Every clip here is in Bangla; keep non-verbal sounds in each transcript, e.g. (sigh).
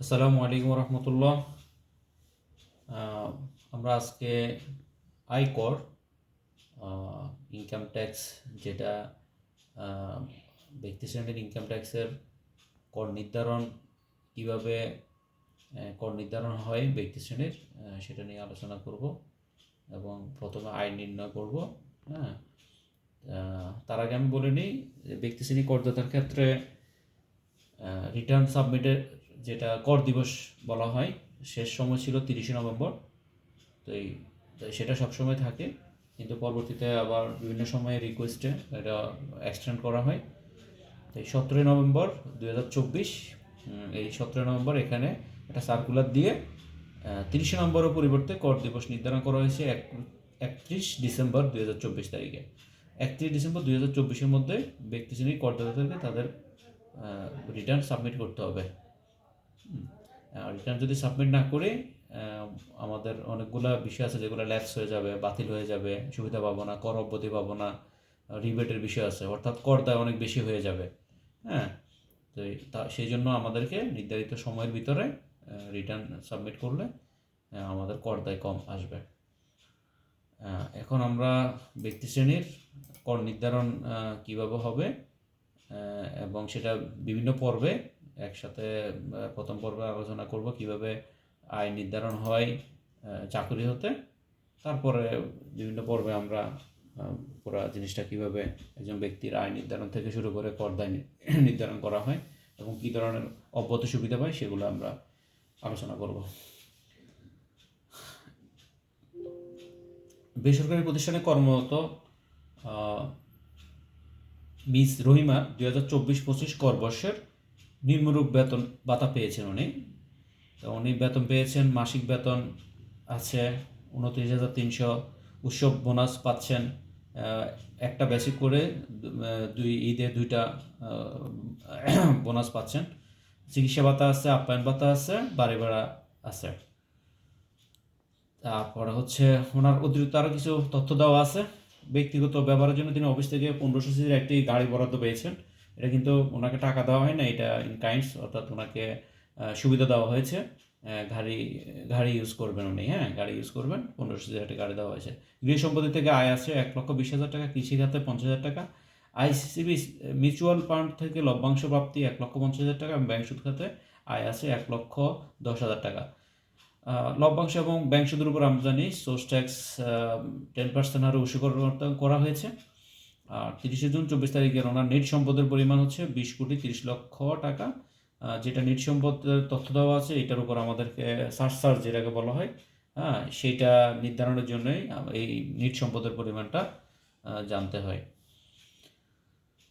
আসসালামু আলাইকুম রহমতুল্লাহ আমরা আজকে আয়কর ইনকাম ট্যাক্স যেটা ব্যক্তি শ্রেণির ইনকাম ট্যাক্সের কর নির্ধারণ কীভাবে কর নির্ধারণ হয় ব্যক্তি শ্রেণির সেটা নিয়ে আলোচনা করব এবং প্রথমে আয় নির্ণয় করব হ্যাঁ। তার আগে আমি বলে নিই ব্যক্তি শ্রেণি করদাতার ক্ষেত্রে রিটার্ন সাবমিটের যেটা কর দিবস বলা হয়, শেষ সময় ছিল তিরিশে নভেম্বর। তো এই সেটা সবসময় থাকে, কিন্তু পরবর্তীতে আবার বিভিন্ন সময়ে রিকোয়েস্টে এটা এক্সটেন্ড করা হয়। তো এই সতেরোই নভেম্বর দু হাজার চব্বিশ এই সতেরোই নভেম্বর এখানে একটা সার্কুলার দিয়ে তিরিশে নভেম্বরের পরিবর্তে কর দিবস নির্ধারণ করা হয়েছে এক, একত্রিশ ডিসেম্বর দু হাজার চব্বিশ তারিখে। একত্রিশ ডিসেম্বর দু হাজার চব্বিশের মধ্যে ব্যক্তি শ্রেণির করদাতাদেরকে তাদের রিটার্ন সাবমিট করতে হবে। রিটার্ন যদি সাবমিট না করে আমাদের অনেকগুলা বিষয় আছে যেগুলো ল্যাপস হয়ে যাবে, বাতিল হয়ে যাবে, সুবিধা পাবো না, কর অব্যতি পাবো না রিবেটের বিষয় আছে। অর্থাৎ কর দায় অনেক বেশি হয়ে যাবে। হ্যাঁ? তো তা সেই জন্য আমাদেরকে নির্ধারিত সময়ের ভিতরে রিটার্ন সাবমিট করলে আমাদের কর দায় কম আসবে। এখন আমরা ব্যক্তি শ্রেণির কর নির্ধারণ কীভাবে হবে এবং সেটা বিভিন্ন পর্বে একসাথে প্রথম পর্বে আলোচনা করব কীভাবে আয় নির্ধারণ হয় চাকরি হতে। তারপরে বিভিন্ন পর্বে আমরা পুরো জিনিসটা কীভাবে একজন ব্যক্তির আয় নির্ধারণ থেকে শুরু করে কর দায় (clears throat) নির্ধারণ করা হয় এবং কী ধরনের অব্যত সুবিধা পায় সেগুলো আমরা আলোচনা করব। বেসরকারি প্রতিষ্ঠানে কর্মরত মিস রহিমা দুই হাজার চব্বিশ পঁচিশ করবর্ষের নিম্নরূপ বেতন ভাতা পেয়েছেন উনি। তো উনি বেতন পেয়েছেন, মাসিক বেতন আছে উনত্রিশ হাজার তিনশো। উৎসব বোনাস পাচ্ছেন একটা বেসিক করে দুই ঈদে দুইটা বোনাস পাচ্ছেন। চিকিৎসা ভাতা আছে, আপ্যায়ন ভাতা আছে, বাড়ি ভাড়া আছে। তারপরে হচ্ছে ওনার অতিরিক্ত আরও কিছু তথ্য দেওয়া আছে। ব্যক্তিগত ব্যবহারের জন্য তিনি অফিস থেকে পনেরোশো সিসির একটি গাড়ি বরাদ্দ পেয়েছেন। এটা কিন্তু ওনাকে টাকা দেওয়া হয় না, এটা ইন কাইন্ডস অর্থাৎ ওনাকে সুবিধা দেওয়া হয়েছে। গাড়ি গাড়ি ইউজ করবেন উনি হ্যাঁ গাড়ি ইউজ করবেন, পনেরোশো হাজার একটি গাড়ি দেওয়া হয়েছে। গৃহ সম্পত্তি থেকে আয় আছে এক লক্ষ বিশ হাজার টাকা, কৃষি খাতে পঞ্চাশ হাজার টাকা। আইসিসিবি মিউচুয়াল ফান্ড থেকে লভ্যাংশ প্রাপ্তি এক লক্ষ পঞ্চাশ হাজার টাকা ব্যাংক সুদ খাতে আয় আছে এক লক্ষ দশ হাজার টাকা। লভ্যাংশ এবং ব্যাংক সুদের উপর আমরা জানি সোর্স ট্যাক্স টেন পার্সেন্ট হারে উসুকর করা হয়েছে। তিরিশে জুন, চব্বিশ তারিখের ওনার নেট সম্পদের পরিমাণ হচ্ছে বিশ কোটি তিরিশ লক্ষ টাকা। যেটা নেট সম্পদের তথ্য দেওয়া আছে, এটার উপর আমাদেরকে সার্চ সার্চ যেটাকে বলা হয় হ্যাঁ সেইটা নির্ধারণের জন্যই এই নিট সম্পদের পরিমাণটা জানতে হয়।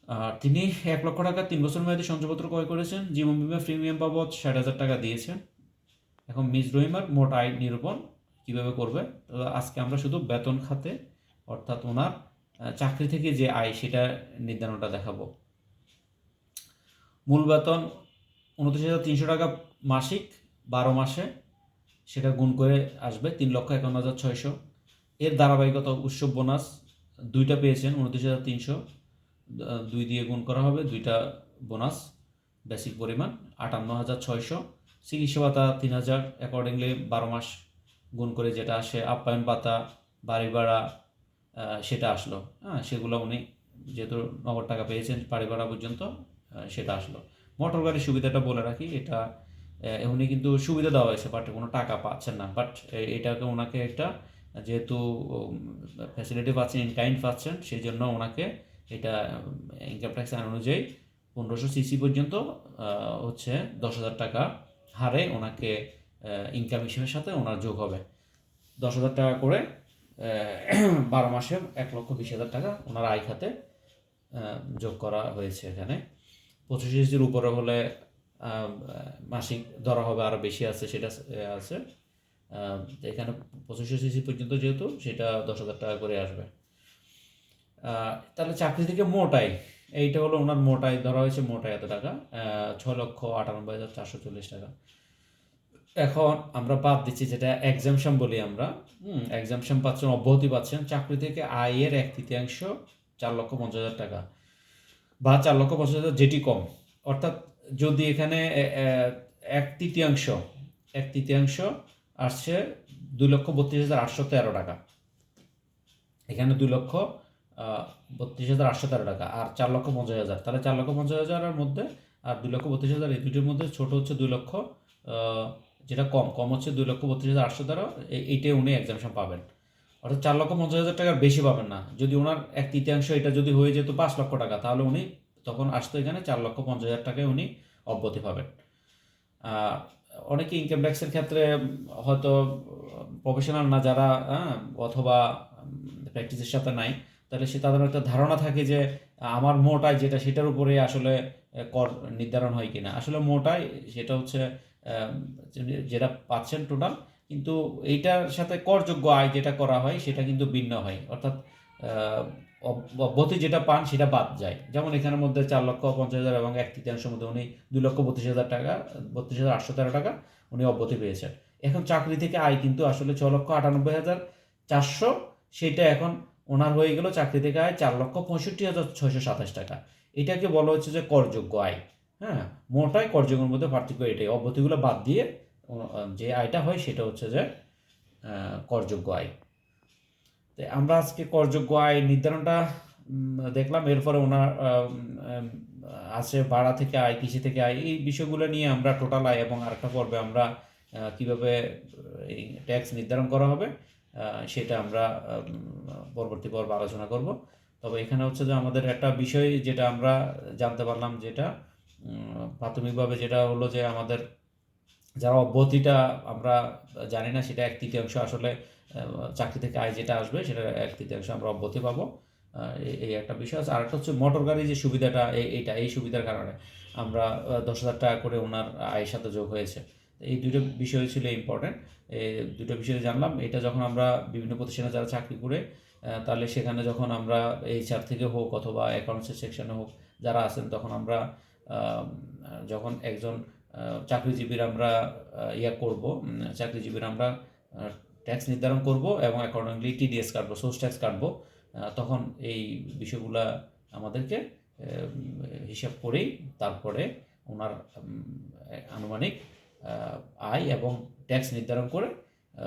আর তিনি এক লক্ষ টাকা তিন বছর মেয়াদী সঞ্চয়পত্র ক্রয় করেছেন, জীবন বিমা প্রিমিয়াম বাবদ ষাট হাজার টাকা দিয়েছেন। এখন মিস রহিমার মোট আয় নিরূপণ কীভাবে করবে? আজকে আমরা শুধু বেতন খাতে, অর্থাৎ ওনার চাকরি থেকে যে আয়, সেটা নির্ধারণটা দেখাবো। মূল বেতন উনত্রিশ হাজার তিনশো টাকা মাসিক, বারো মাসে সেটা গুণ করে আসবে তিন লক্ষ একান্ন হাজার ছয়শো। এর ধারাবাহিকতা উৎসব বোনাস দুইটা পেয়েছেন, উনত্রিশ হাজার তিনশো। দুই দিয়ে গুণ করা হবে, দুইটা বোনাস, বেসিক পরিমাণ আটান্ন হাজার ছয়শো। চিকিৎসা ভাতা তিন হাজার, অ্যাকর্ডিংলি বারো মাস গুণ করে যেটা আসে, আপ্যায়ন ভাতা, বাড়ি ভাড়া সেটা আসলো। হ্যাঁ সেগুলো উনি যেহেতু নগদ টাকা পেয়েছেন বাড়ি ভাড়া পর্যন্ত সেটা আসলো। মোটর গাড়ির সুবিধাটা বলে রাখি, এটা উনি কিন্তু সুবিধা দেওয়া হয়েছে বাট কোনো টাকা পাচ্ছেন না। বাট এটাকে ওনাকে একটা, যেহেতু ফ্যাসিলিটি পাচ্ছেন ইন পাচ্ছেন সেই জন্য ওনাকে এটা ইনকাম ট্যাক্স আইন অনুযায়ী পনেরোশো সিসি পর্যন্ত হচ্ছে দশ হাজার টাকা হারে ওনাকে ইনকাম হিসেবের সাথে ওনার যোগ হবে। দশ হাজার টাকা করে (clears throat) বারো মাসে এক লক্ষ বিশ হাজার টাকা ওনার আয় খাতে যোগ করা হয়েছে এখানে। পঁচিশ সিসির উপরে হলে মাসিক ধরা হবে আরও বেশি আছে, সেটা আছে। এখানে পঁচিশশো সিসি পর্যন্ত যেহেতু, সেটা দশ হাজার টাকা করে আসবে। তাহলে চাকরি থেকে মোট আয় এইটা হলো ওনার মোট আয় ধরা হয়েছে মোট আয় এত টাকা। ছ লক্ষ আটানব্বই হাজার চারশো চল্লিশ টাকা। এখন আমরা বাদ দিচ্ছি যেটা এক্সামশন বলি আমরা। হুম এক্সামশন পাচ্ছেন, অব্যাহতি পাচ্ছেন। চাকরি থেকে আয়ের এক তৃতীয়াংশ চার লক্ষ পঞ্চাশ হাজার টাকা বা চার লক্ষ পঞ্চাশ হাজার যেটি কম। অর্থাৎ যদি এখানে এক তৃতীয়াংশ এক তৃতীয়াংশ আসছে দুই লক্ষ বত্রিশ হাজার আটশো তেরো টাকা। এখানে দুই লক্ষ বত্রিশ হাজার আটশো তেরো টাকা আর চার লক্ষ পঞ্চাশ হাজার। তাহলে চার লক্ষ পঞ্চাশ হাজারের মধ্যে আর দুই লক্ষ বত্রিশ হাজার এই দুটির মধ্যে ছোট হচ্ছে দুই লক্ষ যেটা কম কম হচ্ছে দুই লক্ষ বত্রিশ হাজার আটশো তেরো। এইটাই উনি এক্সামশন পাবেন। অর্থাৎ চার লক্ষ পঞ্চাশ হাজার টাকার বেশি পাবেন না। যদি ওনার এক তৃতীয়াংশ এটা যদি হয়ে যেত পাঁচ লক্ষ টাকা তাহলে উনি তখন আসতো এখানে চার লক্ষ পঞ্চাশ হাজার টাকায় উনি অব্যতি পাবেন। অনেকে ইনকাম ট্যাক্সের ক্ষেত্রে হয়তো প্রফেশনাল না যারা হ্যাঁ, অথবা প্র্যাকটিসের সাথে নাই তাহলে সে তাদের একটা ধারণা থাকে যে আমার মোট আয় যেটা, সেটার উপরে আসলে কর নির্ধারণ হয় কিনা। আসলে মোট আয় সেটা হচ্ছে যেটা পাচ্ছেন টোটাল কিন্তু এইটার সাথে করযোগ্য আয় যেটা করা হয়, সেটা কিন্তু ভিন্ন হয়। অর্থাৎ অব- অব্যতি যেটা পান, সেটা বাদ যায়। যেমন এখানের মধ্যে চার লক্ষ পঞ্চাশ হাজার এবং এক তৃতীয়াংশের মধ্যে উনি দুই লক্ষ বত্রিশ হাজার টাকা, বত্রিশ হাজার আটশো তেরো টাকা উনি অব্যতি পেয়েছেন। এখন চাকরি থেকে আয় কিন্তু আসলে ছ লক্ষ আটানব্বই হাজার চারশো, সেটা এখন ওনার হয়ে গেল চাকরি থেকে আয় চার লক্ষ পঁয়ষট্টি হাজার ছয়শো সাতাশ টাকা। এটাকে বলা হচ্ছে যে করযোগ্য আয়। হ্যাঁ মোট আয় করযোগ্যের মধ্যে পার্থক্য এটাই। অব্যতিগুলো বাদ দিয়ে যে আয়টা হয় সেটা হচ্ছে যে করযোগ্য আয়। তো আমরা আজকে করযোগ্য আয় নির্ধারণটা দেখলাম। এরপরে ওনার আছে ভাড়া থেকে আয়, কৃষি থেকে আয়, এই বিষয়গুলো নিয়ে আমরা টোটাল আয় এবং আরেকটা পর্বে আমরা কীভাবে ট্যাক্স নির্ধারণ করা হবে সেটা আমরা পরবর্তী পর্বে আলোচনা করব। তবে এখানে হচ্ছে যে আমাদের একটা বিষয় যেটা আমরা জানতে পারলাম যেটা প্রাথমিকভাবে যেটা হলো যে আমাদের যারা অব্যতিটা আমরা জানি না সেটা এক তৃতীয়াংশ আসলে চাকরি থেকে আয় যেটা আসবে সেটা এক তৃতীয়াংশ আমরা অব্যতি পাবো। এই- একটা বিষয় আছে। আরেকটা হচ্ছে মোটর গাড়ি যে সুবিধাটা এই- এইটা, এই সুবিধার কারণে আমরা দশ হাজার টাকা করে ওনার আয়ের সাথে যোগ হয়েছে। এই দুটো বিষয় ছিল ইম্পর্টেন্ট এই দুটো বিষয় জানলাম। এটা যখন আমরা বিভিন্ন প্রতিষ্ঠানে যারা চাকরি করে তাহলে সেখানে যখন আমরা এইচআর থেকে হোক অথবা অ্যাকাউন্টসের সেকশনে হোক যারা আছেন, তখন আমরা যখন একজন চাকরিজীবীর আমরা ইয়া করব চাকরিজীবীর আমরা ট্যাক্স নির্ধারণ করব এবং অ্যাকর্ডিংলি টিডিএস কাটবো সোর্স ট্যাক্স কাটবো তখন এই বিষয়গুলা আমাদেরকে হিসাব করেই তারপরে ওনার আনুমানিক আয় এবং ট্যাক্স নির্ধারণ করে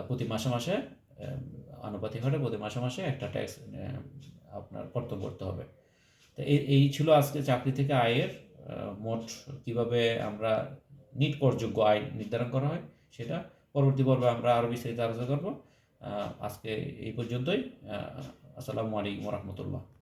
প্রতি মাসে মাসে আনুপাতিক হারে প্রতি মাসে মাসে একটা ট্যাক্স আপনার কর্তব্য করতে হবে। তো এই ছিল আজকে চাকরি থেকে আয়ের মোট কীভাবে আমরা নিট করযোগ্য আয় নির্ধারণ করা হয় সেটা পরবর্তী পর্বে আমরা আরও বিস্তারিত আলোচনা করব। আজকে এই পর্যন্তই। আসসালামু আলাইকুম রহমতুল্লাহ।